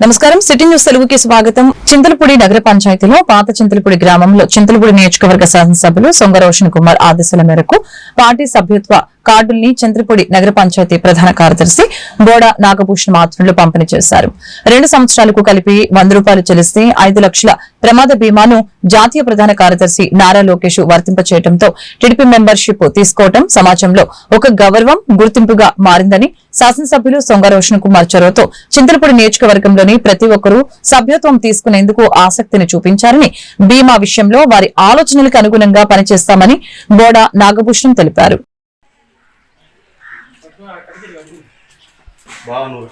నమస్కారం. City news తెలుగుకి స్వాగతం. చింతలపూడి నగర పంచాయతీలో పాత చింతలపూడి గ్రామంలో చింతలపూడి నియోజకవర్గ శాసనసభ్యులు సొంగ రోషన్ కుమార్ ఆదేశాల మేరకు పార్టీ సభ్యత్వ కార్డుల్ని చంద్రపూడి నగర పంచాయతీ ప్రధాన కార్యదర్శి బోడ నాగభూషణ్ మాత్రులు పంపిణీ చేశారు. రెండు సంవత్సరాలకు కలిపి వంద రూపాయలు చెల్లిస్తే ఐదు లక్షల ప్రమాద బీమాను జాతీయ ప్రధాన కార్యదర్శి నారా లోకేష్ వర్తింపచేయడంతో టీడీపీ మెంబర్షిప్ తీసుకోవడం సమాజంలో ఒక గౌరవం గుర్తింపుగా మారిందని శాసనసభ్యులు సొంగ రోషన్ కుమార్ చొరవతో చింతలపూడి నియోజకవర్గంలోని ప్రతి ఒక్కరూ సభ్యత్వం తీసుకునేందుకు ఆసక్తిని చూపించారని బీమా విషయంలో వారి ఆలోచనలకు అనుగుణంగా పనిచేస్తామని బోడా నాగభూషణం తెలిపారు. బాగున్నావు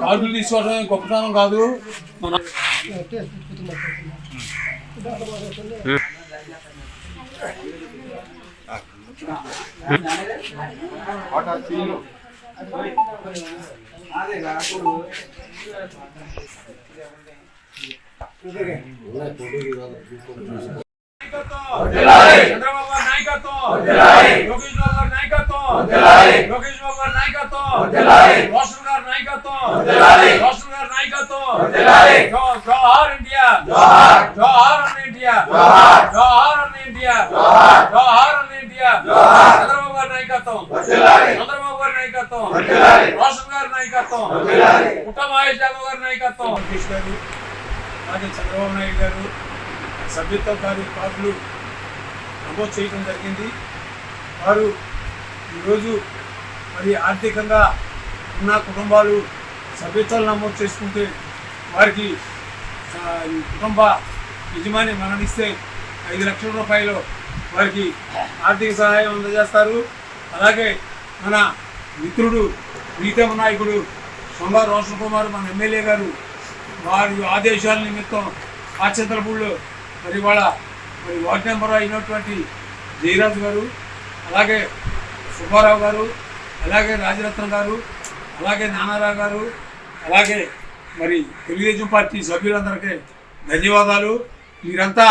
కార్డులు తీసుకోవడం గొప్పతనం కాదు. మన చంద్రబాబు గారి నాయకత్వం లోకేష్ బాబు గారి నాయకత్వం లోకేష్ బాబు గారి నాయకత్వం రోషన్ గారి నాయకత్వం రోషన్ గారి నాయకత్వం జో- జోహార్ ఇండియా. జోహార్ అన్న ఇండియా. జోహార్ అన్న ఇండియా. జోహార్ అన్న ఇండియా. చంద్రబాబు గారి నాయకత్వం. చంద్రబాబు గారి నాయకత్వం. రోషన్ గారి నాయకత్వం. పుట్ట మహేష్ యాదవ్ గారి నాయకత్వం. లోకేష్ గారు అలాగే చంద్రబాబు నాయుడు గారు సభ్యత్వ కార్డులు నమోదు చేయడం జరిగింది. వారు ఈరోజు మరి ఆర్థికంగా ఉన్న కుటుంబాలు సభ్యత్వాలు నమోదు చేసుకుంటే వారికి కుటుంబ యజమాని మరణిస్తే ఐదు లక్షల రూపాయలు వారికి ఆర్థిక సహాయం అందజేస్తారు. అలాగే మన మిత్రుడు ప్రీతమ నాయకుడు సొంబా రోషన్ కుమార్ మన ఎమ్మెల్యే గారు వారి ఆదేశాల నిమిత్తం ఆచంద్రపూడిలో మరి వాళ్ళ మరి వార్డు మెంబర్ అయినటువంటి జయరాజు గారు అలాగే సుబ్బారావు గారు అలాగే రాజరత్నం గారు అలాగే నానారావు గారు అలాగే మరి తెలుగుదేశం పార్టీ సభ్యులందరికీ ధన్యవాదాలు. మీరంతా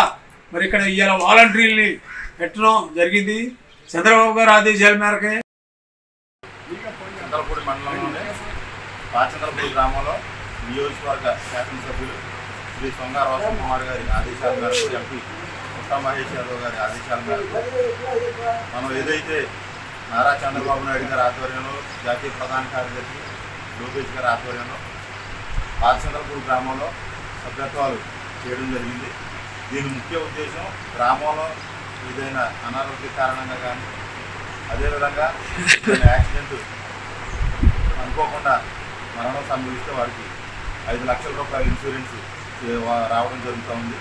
మరి ఇక్కడ ఇవాళ వాలంటీర్ని పెట్టడం జరిగింది. చంద్రబాబు గారు ఆదేశాల మేరకే చంద్రపూడి మండలంలోనే రాచంద్రపూడి గ్రామంలో నియోజకవర్గ శాసనసభ్యులు శ్రీ సొంగారావు కుమార్ గారి ఆదేశాల మేరకు ఎంపీ ఉత్తమ మహేష్ యాదవ్ గారి ఆదేశాల మేరకు మనం ఏదైతే నారా చంద్రబాబు నాయుడు గారి ఆధ్వర్యంలో జాతీయ ప్రధాన కార్యదర్శి లోకేష్ గారి ఆధ్వర్యంలో పాచంద్రపూడి గ్రామంలో సభ్యత్వాలు చేయడం జరిగింది. దీని ముఖ్య ఉద్దేశం గ్రామంలో ఏదైనా అనారోగ్య కారణంగా కానీ అదేవిధంగా యాక్సిడెంట్ అనుకోకుండా మరణం సంభవిస్తే వారికి ఐదు లక్షల రూపాయల ఇన్సూరెన్స్ రావడం జరుగుతూ ఉంది.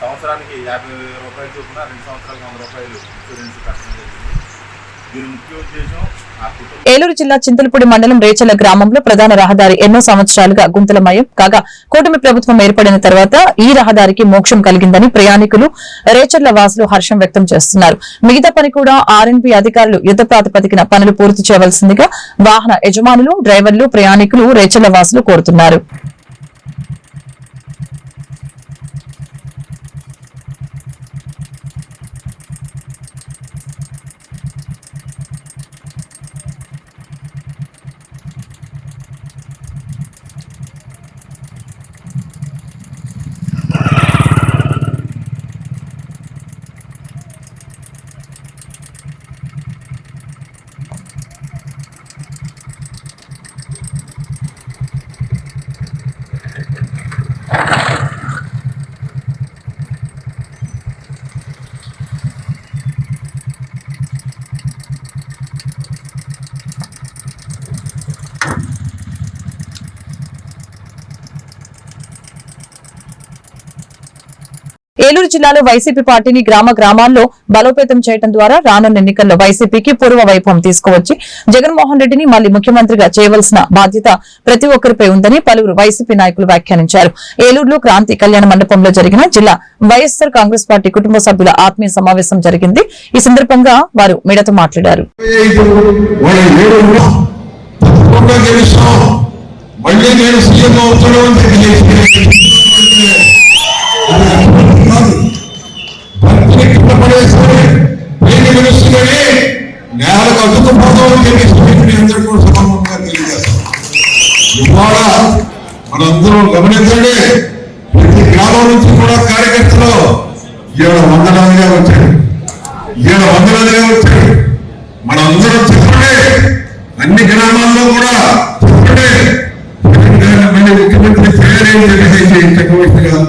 సంవత్సరానికి యాభై వేల రూపాయలు చొప్పున రెండు సంవత్సరాలకు వంద రూపాయలు ఇన్సూరెన్స్ కట్టడం జరిగింది. ఏలూరు జిల్లా చింతలపూడి మండలం రేచల గ్రామంలో ప్రధాన రహదారి ఎన్నో సంవత్సరాలుగా గుంతలమయం. కాగా కూటమి ప్రభుత్వం ఏర్పడిన తర్వాత ఈ రహదారికి మోక్షం కలిగిందని ప్రయాణికులు రేచర్ల వాసులు హర్షం వ్యక్తం చేస్తున్నారు. మిగతా పని కూడా ఆర్ఎన్బి అధికారులు యుద్ధ ప్రాతిపదికన పనులు పూర్తి చేయవలసిందిగా వాహన యజమానులు డ్రైవర్లు ప్రయాణికులు రేచర్ల వాసులు కోరుతున్నారు. జిల్లాలో వైసీపీ పార్టీని గ్రామ గ్రామాల్లో బలోపేతం చేయడం ద్వారా రానున్న ఎన్నికల్లో వైసీపీకి పూర్వ వైభవం తీసుకువచ్చి జగన్మోహన్ రెడ్డిని మళ్ళీ ముఖ్యమంత్రిగా చేయవలసిన బాధ్యత ప్రతి ఒక్కరిపై ఉందని పలువురు వైసీపీ నాయకులు వ్యాఖ్యానించారు. ఏలూరులో క్రాంతి కళ్యాణ మండపంలో జరిగిన జిల్లా వైఎస్సార్ కాంగ్రెస్ పార్టీ కుటుంబ సభ్యుల ఆత్మీయ సమావేశం జరిగింది. ఈ సందర్భంగా వారు మీడియాతో మాట్లాడారు. మళ్ళీ నేను సీఎం అవుతాను అని అందరూ గమనించండి. ప్రతి గ్రామం నుంచి కూడా కార్యకర్తలు ఏడు వందలాదిగా వచ్చారు. ఏడు వందలాదిగా వచ్చారు. మనందరం చెప్పండి. అన్ని గ్రామాల్లో కూడా చెప్పండి. ముఖ్యమంత్రి తయారీ చక్రవర్తిగా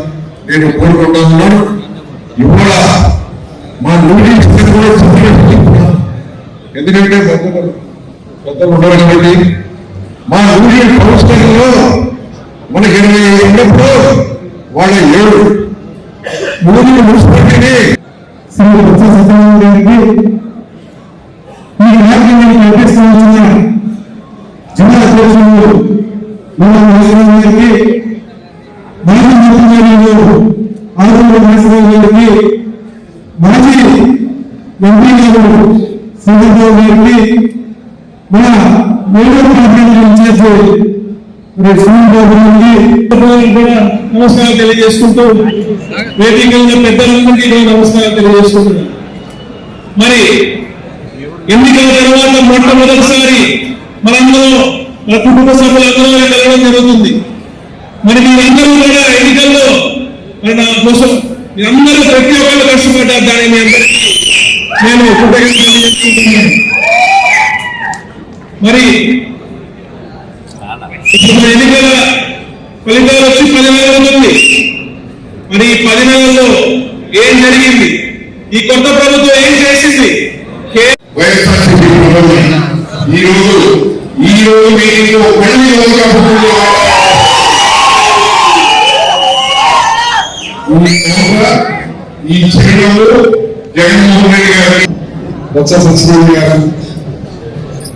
నేను కోరుకుంటున్నాను. ఇవాళ మా నూటి కూడా ఎందుకంటే పెద్దలు పెద్దలు ఉన్నారు కాబట్టి మా యూనియన్ కౌన్సిలింగ్లో మనకి ఇరవై ఐదు ఉన్నప్పుడు వాళ్ళ ఏడు మూడు మున్సిపాలిటీ శ్రీ బొత్స సత్యనారాయణ గారికి ఈ కార్యక్రమాన్ని నడిపిస్తున్న జిల్లా అధ్యక్షులు మూల మహేశ్వరరావు గారికి మాజీ మంత్రివర్యులు ఆరుమూల మహేశ్వరరావు గారికి మాజీ ఎంపీ గారు సింగరావు గారికి మన ఏడో మరి సునీల్ బాబు తెలియజేసుకుంటూ వేదిక ఉన్న పెద్దలందరికీ కూడా నమస్కారం తెలియజేసుకుంటున్నాను మరి ఎన్నికల తర్వాత మొట్టమొదటిసారి మనందరూ మన కుటుంబ సభ్యులందరూ వెళ్ళడం జరుగుతుంది. మరి మీరందరూ కూడా ఎన్నికల్లో మరి నా కోసం మీరందరూ ప్రతి ఒక్కరు కష్టపడ్డారు దాన్ని మీ అందరికీ. నేను కృతజ్ఞతలు మరి ఇప్పుడు ఎన్నికల ఫలితాలు వచ్చి పది నెలలు ఉంది. మరి ఈ పది నెలల్లో ఏం జరిగింది? ఈ కొత్త ప్రభుత్వం ఏం చేసింది? ఈ రోజు ఈ రోజు మళ్ళీ ఈ జగన్మోహన్ రెడ్డి గారు బొత్స సత్యనారాయణ గారు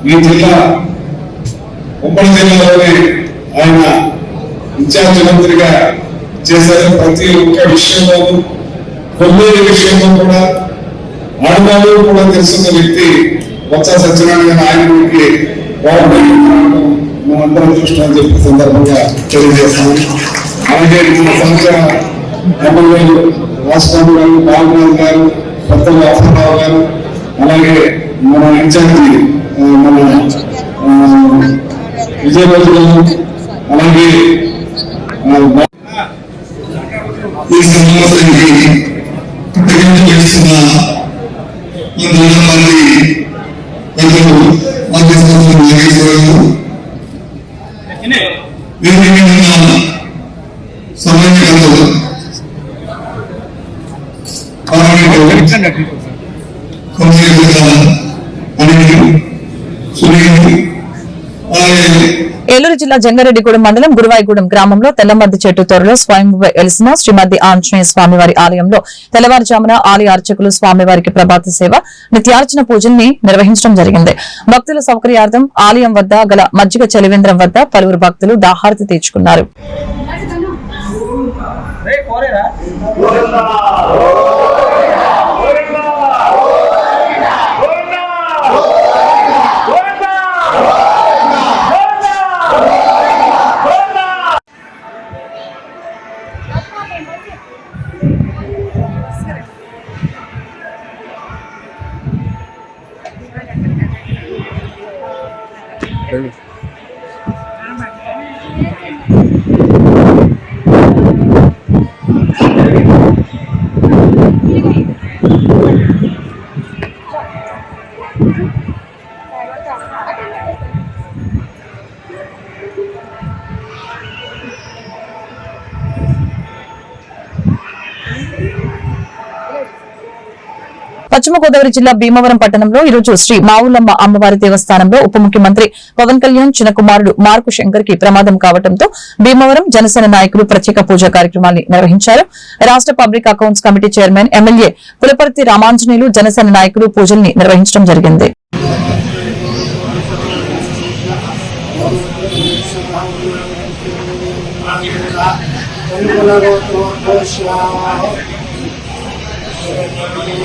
ఈ జిల్లా ఉమ్మడి జిల్లాలోనే ఆయన ఇన్ఛార్జ్ మంత్రిగా చేశారు. ప్రతి ఒక్క విషయంలోనూ కొల్లేరు విషయంలో కూడా ఆడవాళ్ళు కూడా తెలుసున్న వ్యక్తి బొత్స సత్యనారాయణ గారు ఆయనకి వారిని మనందరం చూస్తామని చెప్పి సందర్భంగా తెలియజేస్తాము అలాగే మన సంవత్సర ఎమ్మెల్యేలు రాష్ట్రాలు గారు బాలరాజు గారు కొత్తగా అప్పలరావు గారు అలాగే మన ఇన్ఛార్జి మన ఆ, గారు అలాగే ఈ సమావేశానికి జిల్లా జంగారెడ్డిగూడెం మండలం గురువాయిగూడెం గ్రామంలో తెల్లమద్ది చెట్టు త్వరలో స్వయం వెలిసిన శ్రీమద్ది ఆంజనేయ స్వామివారి ఆలయంలో తెల్లవారుజామున ఆలయ అర్చకులు స్వామివారికి ప్రభాత సేవ నిత్యార్చన పూజల్ని నిర్వహించడం జరిగింది. భక్తుల సౌకర్యార్థం ఆలయం వద్ద గల మజ్జిగ చలివేంద్రం వద్ద పలువురు భక్తులు దాహారతి తీర్చుకున్నారు. Perfect. గోదావరి జిల్లా భీమవరం పట్టణంలో ఈ రోజు శ్రీ మావులమ్మ అమ్మవారి దేవస్థానంలో ఉప ముఖ్యమంత్రి పవన్ కళ్యాణ్ చిన్న కుమారుడు మార్కు శంకర్కి ప్రమాదం కావడంతో భీమవరం జనసేన నాయకులు ప్రత్యేక పూజా కార్యక్రమాన్ని నిర్వహించారు. రాష్ట్ర public accounts committee chairman MLA Pulaparthi Ramanjaneyulu Janasena నాయకులు పూజల్ని నిర్వహించడం జరిగింది.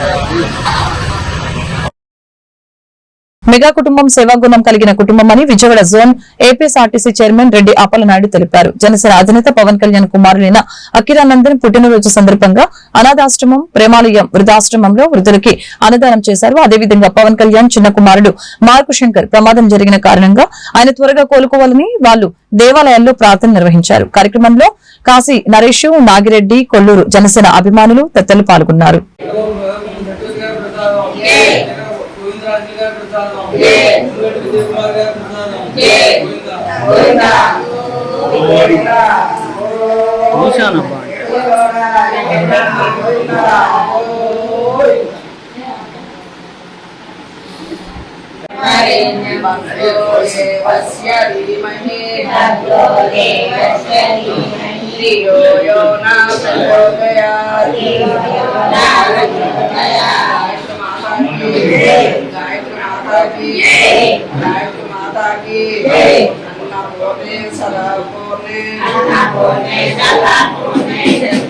Thank you. మెగా కుటుంబం సేవాగుణం కలిగిన కుటుంబం అని Vijayawada zone APSRTC chairman Reddy Appalanaidu తెలిపారు. జనసేన అధినేత పవన్ కళ్యాణ్ కుమారులైన అఖిరానందన్ పుట్టినరోజు సందర్భంగా అనాథాశ్రమం ప్రేమాలయం వృద్ధాశ్రమంలో వృద్ధులకి అన్నదానం చేశారు. అదేవిధంగా పవన్ కళ్యాణ్ చిన్న కుమారుడు మార్కు శంకర్ ప్రమాదం జరిగిన కారణంగా ఆయన త్వరగా కోలుకోవాలని వాళ్ళు దేవాలయాల్లో ప్రార్థన నిర్వహించారు. కార్యక్రమంలో కాశీ నరేష్ నాగిరెడ్డి కొల్లూరు జనసేన అభిమానులు తదితరులు పాల్గొన్నారు. ప్రసాదం విజయ్ కుమార్ గారి ప్రసాదం గోవిందా దేవస్య ధీమహి ధియో యో న ప్రచోదయాత్ గాయత్రి మాతా కీ గాయత్రి మాతా కీ అన్నపూర్ణే సదా పూర్ణే శంకర ప్రణవల్లభే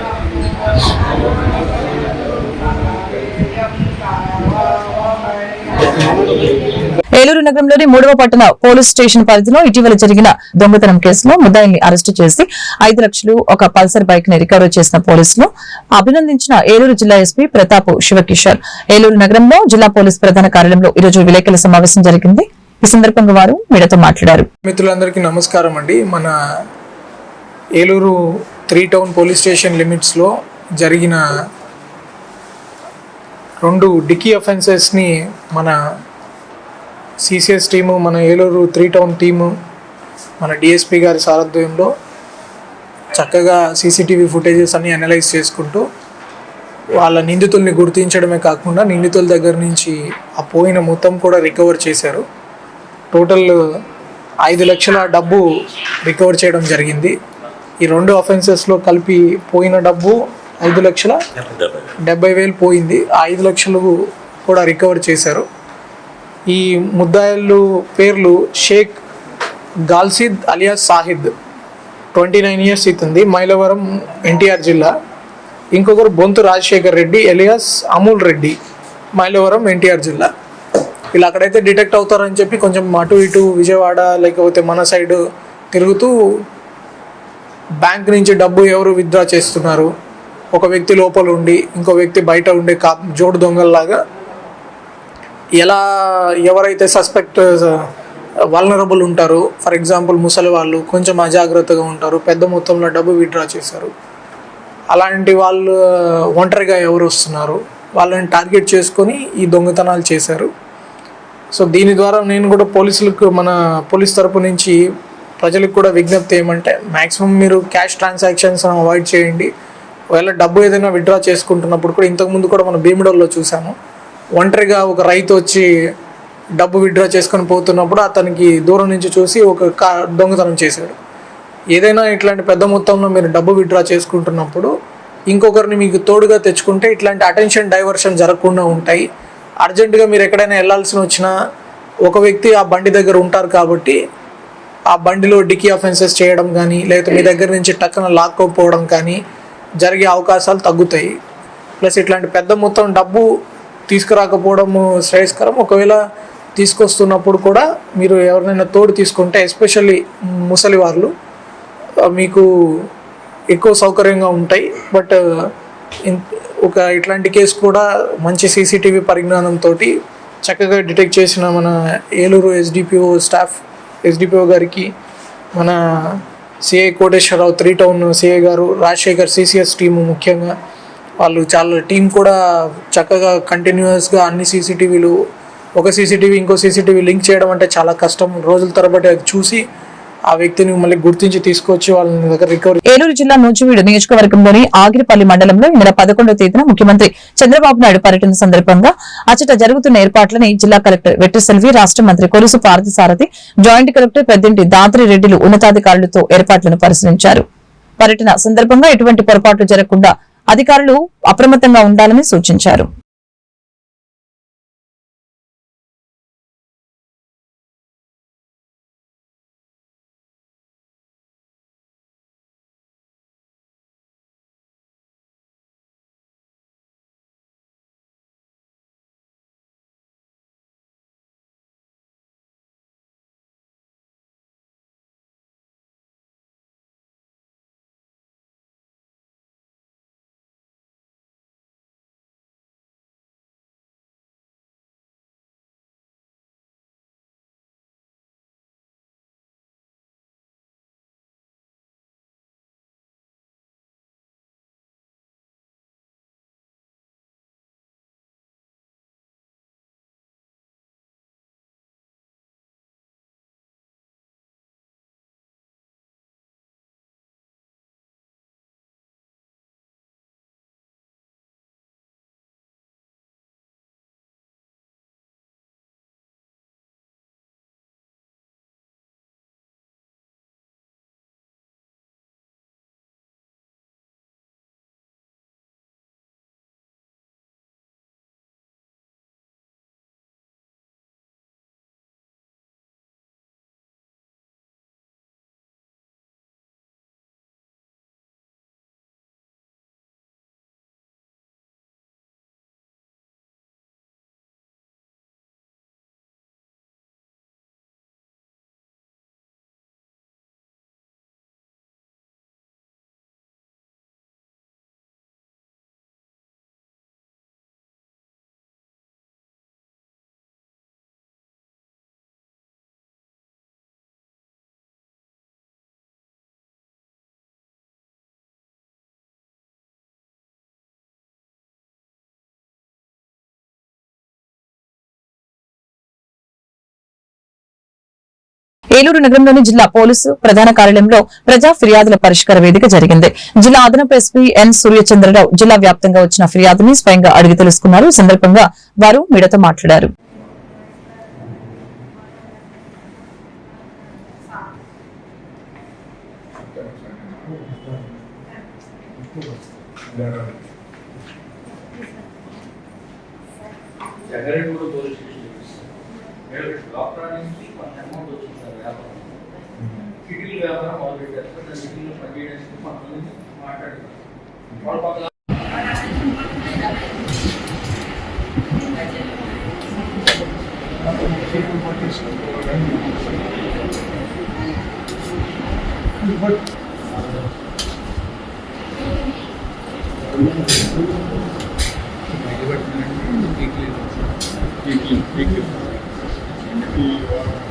ఏలూరు నగరంలోని మూడవ పట్టణ పోలీస్ స్టేషన్ పరిధిలో ఇటీవల జరిగిన దొంగతనం కేసులో ముద్దాయిల్ని అరెస్టు చేసి ఐదు లక్షలు ఒక పల్సర్ బైక్ని రికవర్ చేసిన పోలీసులు. అభినందించిన ఏలూరు జిల్లా ఎస్పీ ప్రతాప్ శివకిషోర్. ఏలూరు నగరంలో జిల్లా పోలీస్ ప్రధాన కార్యాలయంలో ఈ రోజు విలేకరుల సమావేశం జరిగింది. ఈ సందర్భంగా వారు మీడియాతో మాట్లాడారు. మిత్రులందరికీ నమస్కారం అండి. మన Eluru three town police station లిమిట్స్లో జరిగిన రెండు డికీ అఫెన్సెస్ని మన సిసిఎస్ టీము మన ఏలూరు త్రీ టౌన్ టీము మన డిఎస్పి గారి సారథ్యంలో చక్కగా సీసీటీవీ ఫుటేజెస్ అన్ని అనలైజ్ చేసుకుంటూ వాళ్ళ నిందితుల్ని గుర్తించడమే కాకుండా నిందితుల దగ్గర నుంచి ఆ పోయిన మొత్తం కూడా రికవర్ చేశారు. టోటల్ ఐదు లక్షల డబ్బు రికవర్ చేయడం జరిగింది. ఈ రెండు అఫెన్సెస్లో కలిపి పోయిన డబ్బు ఐదు లక్షల డెబ్బై వేలు పోయింది. ఐదు లక్షలు కూడా రికవర్ చేశారు. ఈ ముద్దాయిలు పేర్లు Shaik గాల్సిద్ alias Sahid. Twenty nine years ఇతుంది Mylavaram NTR జిల్లా. ఇంకొకరు బొంతు రాజశేఖర్ రెడ్డి ఎలియాస్ అమూల్ రెడ్డి మైలవరం ఎన్టీఆర్ జిల్లా. వీళ్ళు అక్కడైతే డిటెక్ట్ అవుతారని చెప్పి కొంచెం అటు ఇటు విజయవాడ లేకపోతే మన సైడ్ తిరుగుతూ బ్యాంక్ నుంచి డబ్బు ఎవరు విత్డ్రా చేస్తున్నారు? ఒక వ్యక్తి లోపల ఉండి ఇంకో వ్యక్తి బయట ఉండే కా జోడు దొంగల్లాగా ఎలా ఎవరైతే సస్పెక్ట్ వల్నరబుల్ uh, ఉంటారో ఫర్ ఎగ్జాంపుల్ ముసలి వాళ్ళు కొంచెం అజాగ్రత్తగా ఉంటారు పెద్ద మొత్తంలో డబ్బు విత్డ్రా చేశారు. అలాంటి వాళ్ళు uh, ఒంటరిగా ఎవరు వస్తున్నారు? వాళ్ళని టార్గెట్ చేసుకొని ఈ దొంగతనాలు చేశారు. సో దీని ద్వారా నేను కూడా పోలీసులకు మన పోలీస్ తరపు నుంచి ప్రజలకు కూడా విజ్ఞప్తి ఏమంటే మ్యాక్సిమం మీరు క్యాష్ ట్రాన్సాక్షన్స్ అవాయిడ్ చేయండి. ఒకవేళ డబ్బు ఏదైనా విత్డ్రా చేసుకుంటున్నప్పుడు కూడా ఇంతకుముందు కూడా మన భీముడోల్లో చూసాము ఒంటరిగా ఒక రైతు వచ్చి డబ్బు విత్డ్రా చేసుకొని పోతున్నప్పుడు అతనికి దూరం నుంచి చూసి ఒక కా దొంగతనం చేశాడు. ఏదైనా ఇట్లాంటి పెద్ద మొత్తంలో మీరు డబ్బు విత్డ్రా చేసుకుంటున్నప్పుడు ఇంకొకరిని మీకు తోడుగా తెచ్చుకుంటే ఇట్లాంటి అటెన్షన్ డైవర్షన్ జరగకుండా ఉంటాయి. అర్జెంటుగా మీరు ఎక్కడైనా వెళ్ళాల్సిన వచ్చినా ఒక వ్యక్తి ఆ బండి దగ్గర ఉంటారు కాబట్టి ఆ బండిలో డికీ అఫెన్సెస్ చేయడం కానీ లేకపోతే మీ దగ్గర నుంచి టక్కన లాక్కోపోవడం కానీ జరిగే అవకాశాలు తగ్గుతాయి. ప్లస్ ఇట్లాంటి పెద్ద మొత్తం డబ్బు తీసుకురాకపోవడం శ్రేయస్కరం. ఒకవేళ తీసుకొస్తున్నప్పుడు కూడా మీరు ఎవరినైనా తోడు తీసుకుంటే ఎస్పెషల్లీ ముసలి వాళ్ళు మీకు ఎక్కువ సౌకర్యంగా ఉంటాయి. బట్ ఒక ఇట్లాంటి కేసు కూడా మంచి సీసీటీవీ పరిజ్ఞానంతో చక్కగా డిటెక్ట్ చేసిన మన ఏలూరు ఎస్డిపిఓ స్టాఫ్ ఎస్డిపిఓ గారికి మన CI Koteswararao three town CI గారు రాజశేఖర్ సిసిఎస్ టీము ముఖ్యంగా వాళ్ళు చాలా టీం కూడా చక్కగా కంటిన్యూస్గా అన్ని సీసీటీవీలు ఒక సీసీటీవీ ఇంకో సీసీటీవీ లింక్ చేయడం అంటే చాలా కష్టం. రోజుల తరబడి అది చూసి ఆ వ్యక్తిని మళ్ళీ గుర్తించి తీసుకొచ్చి వాళ్ళని దగ్గర రికవరీ ఏలూరు జిల్లా నూజివీడు నియోజకవర్గంలోని ఆగిరిపల్లి మండలంలో ఈ నెల పదకొండవ తేదీన ముఖ్యమంత్రి చంద్రబాబు నాయుడు పర్యటన సందర్భంగా అచ్చట జరుగుతున్న ఏర్పాట్లని జిల్లా కలెక్టర్ వెట్రిసెల్వి రాష్ట్ర మంత్రి కొలుసు పార్థసారథి జాయింట్ కలెక్టర్ పెద్దింటి దాత్రి రెడ్డిలు ఉన్నతాధికారులతో ఏర్పాట్లను పరిశీలించారు. పర్యటన సందర్భంగా ఎటువంటి పొరపాట్లు జరగకుండా అధికారులు అప్రమత్తంగా ఉండాలని సూచించారు. ఏలూరు నగరంలోని జిల్లా పోలీసు ప్రధాన కార్యాలయంలో ప్రజా ఫిర్యాదుల పరిష్కార వేదిక జరిగింది. జిల్లా అదనపు ఎస్పీ ఎన్ సూర్యచంద్రరావు జిల్లా వ్యాప్తంగా వచ్చిన ఫిర్యాదుని స్వయంగా అడిగి తెలుసుకున్నారు. ఈ సందర్భంగా వారు మీడియాతో మాట్లాడారు. జగరెడ్డి పోలీస్ చేయాలని వాళ్ళు పెట్టారు మీటింగ్లో పనిచేయడానికి మనల్ని మాట్లాడారు Thank you.